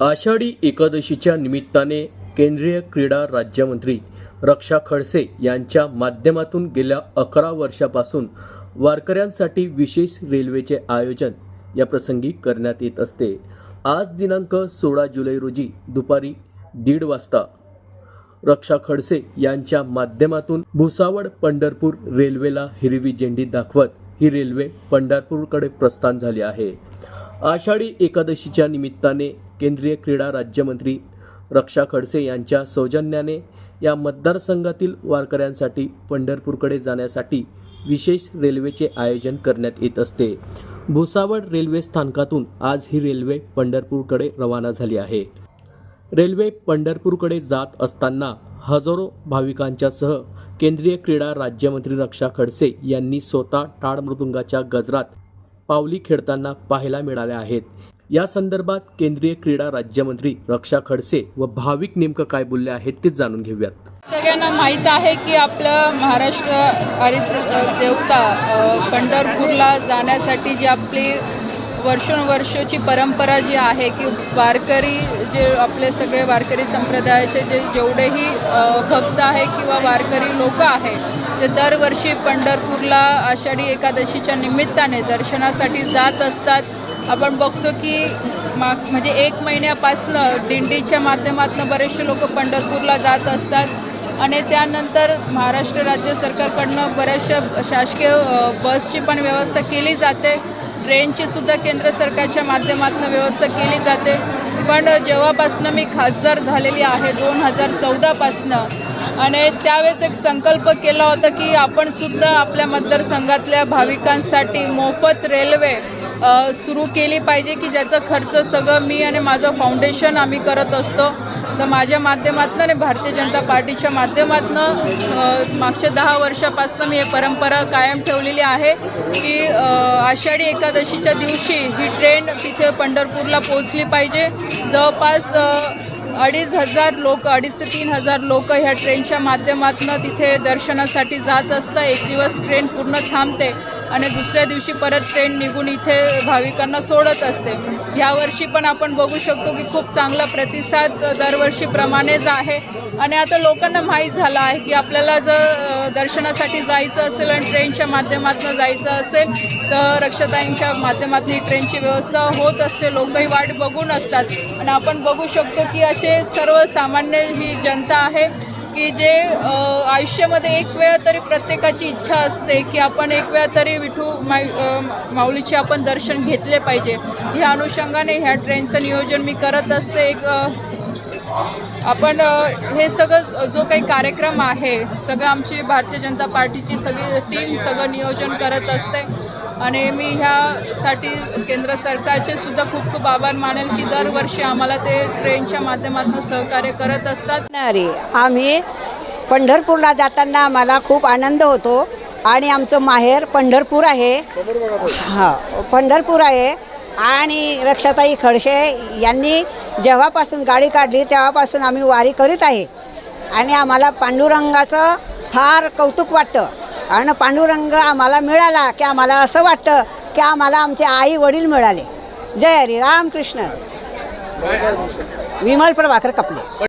आषाढी एकादशीच्या निमित्ताने केंद्रीय क्रीडा राज्यमंत्री रक्षा खडसे यांच्या माध्यमातून गेल्या अकरा वर्षापासून वारकऱ्यांसाठी विशेष रेल्वेचे आयोजन या प्रसंगी करण्यात येत असते. आज दिनांक सोळा जुलै रोजी दुपारी दीड वाजता रक्षा खडसे यांच्या माध्यमातून भुसावळ पंढरपूर रेल्वेला हिरवी झेंडी दाखवत ही रेल्वे पंढरपूरकडे प्रस्थान झाली आहे. आषाढी एकादशीच्या निमित्ताने केंद्रीय क्रीडा राज्यमंत्री रक्षा खडसे यांच्या सौजन्याने या मतदारसंघातील वारकऱ्यांसाठी पंढरपूरकडे जाण्यासाठी विशेष रेल्वेचे आयोजन करण्यात येत असते. भुसावळ रेल्वे स्थानकातून आज ही रेल्वे पंढरपूरकडे रवाना झाली आहे. रेल्वे पंढरपूरकडे जात असताना हजारो भाविकांच्यासह केंद्रीय क्रीडा राज्यमंत्री रक्षा खडसे यांनी स्वतः टाळ मृदुंगाच्या गजरात पावली खेळताना पाहायला मिळाल्या आहेत. या संदर्भात केंद्रीय क्रीडा राज्यमंत्री रक्षा खडसे व भाविक नेमकं काय बोलले आहेत ते जाणून घेऊयात. सगळ्यांना माहीत आहे की आपलं महाराष्ट्र हरित देवता पंढरपूरला जाण्यासाठी जी आपली वर्षोनवर्षाची परंपरा जी आहे की वारकरी जे आपले सगळे वारकरी संप्रदायाचे जे जेवढेही भक्त आहे किंवा वारकरी लोक आहे ते दरवर्षी पंढरपूरला आषाढी एकादशीच्या निमित्ताने दर्शनासाठी जात असतात. आपण बघतो की माग म्हणजे एक महिन्यापासनं दिंडीच्या माध्यमातून बरेचसे लोक पंढरपूरला जात असतात आणि त्यानंतर महाराष्ट्र राज्य सरकारकडनं बऱ्याचशा शासकीय बसची पण व्यवस्था केली जाते. ट्रेनची सुद्धा केंद्र सरकारच्या माध्यमातून व्यवस्था केली जाते. पण जेव्हापासनं मी खासदार झालेली आहे दोन हजार चौदापासनं आणि त्यावेळेस एक संकल्प केला होता की आपण सुद्धा आपल्या मतदारसंघातल्या भाविकांसाठी मोफत रेल्वे सुरू केली पाहिजे की ज्याचा खर्च सगळं मी आणि माझं फाउंडेशन आम्ही करत असतो. तर माझ्या माध्यमातून आणि भारतीय जनता पार्टीच्या माध्यमातून मागच्या दहा वर्षापासून मी हे परंपरा कायम ठेवलेली आहे की आषाढी एकादशीच्या दिवशी ही ट्रेन तिथे पंढरपूरला पोहोचली पाहिजे. जवळपास अडीच हजार लोक अडीच ते तीन हजार लोक ह्या ट्रेनच्या माध्यमातून तिथे दर्शनासाठी जात असतं एक दिवस ट्रेन पूर्ण थांबते. आणि दुसऱ्या दिवशी परत ट्रेन निघून इथे भाविकांना सोडत असते. यावर्षी पण आपण बघू शकतो की खूप चांगला प्रतिसाद दरवर्षीप्रमाणेच आहे. आणि आता लोकांना माहीत झालं आहे की आपल्याला जर दर्शनासाठी जायचं असेल आणि ट्रेनच्या माध्यमातून जायचं असेल तर रक्षताईंच्या माध्यमातून ही ट्रेनची व्यवस्था होत असते. लोकही वाट बघून असतात. आणि आपण बघू शकतो की असे सर्वसामान्य ही जनता आहे. की जे आयुष्यामध्ये एक वेळा तरी प्रत्येकाची इच्छा असते की आपण एक वेळा तरी विठू माई माऊलीचे आपण दर्शन घेतले पाहिजे. ह्या अनुषंगाने ह्या ट्रेनचं नियोजन मी करत असते. एक आपण हे सगळं जो काही कार्यक्रम आहे सगळं आमची भारतीय जनता पार्टीची सगळी टीम सगळं नियोजन करत असते. आणि मी ह्यासाठी केंद्र सरकारचे सुद्धा खूप खूप आभार मानेल की दरवर्षी आम्हाला ते ट्रेनच्या माध्यमातून सहकार्य करत असतात. अरे आम्ही पंढरपूरला जाताना आम्हाला खूप आनंद होतो आणि आमचं माहेर पंढरपूर आहे. हा पंढरपूर आहे. आणि रक्षाताई खडसे यांनी जेव्हापासून गाडी काढली तेव्हापासून आम्ही वारी करीत आहे. आणि आम्हाला पांडुरंगाचं फार कौतुक वाटतं. आणि पांडुरंग आम्हाला मिळाला की आम्हाला असं वाटतं की आम्हाला आमचे आई वडील मिळाले. जय हरी रामकृष्ण विमल प्रभाकर कपले.